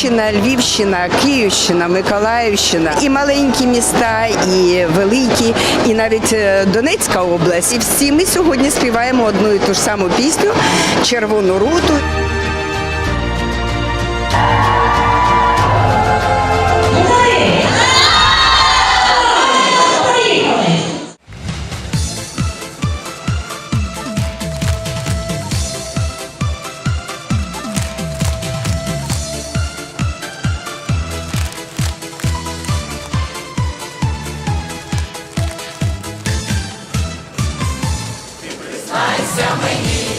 Чернігівщина, Львівщина, Київщина, Миколаївщина і маленькі міста, і великі, і навіть е, Донецька область. І всі ми сьогодні співаємо одну і ту ж саму пісню Червону руту. I need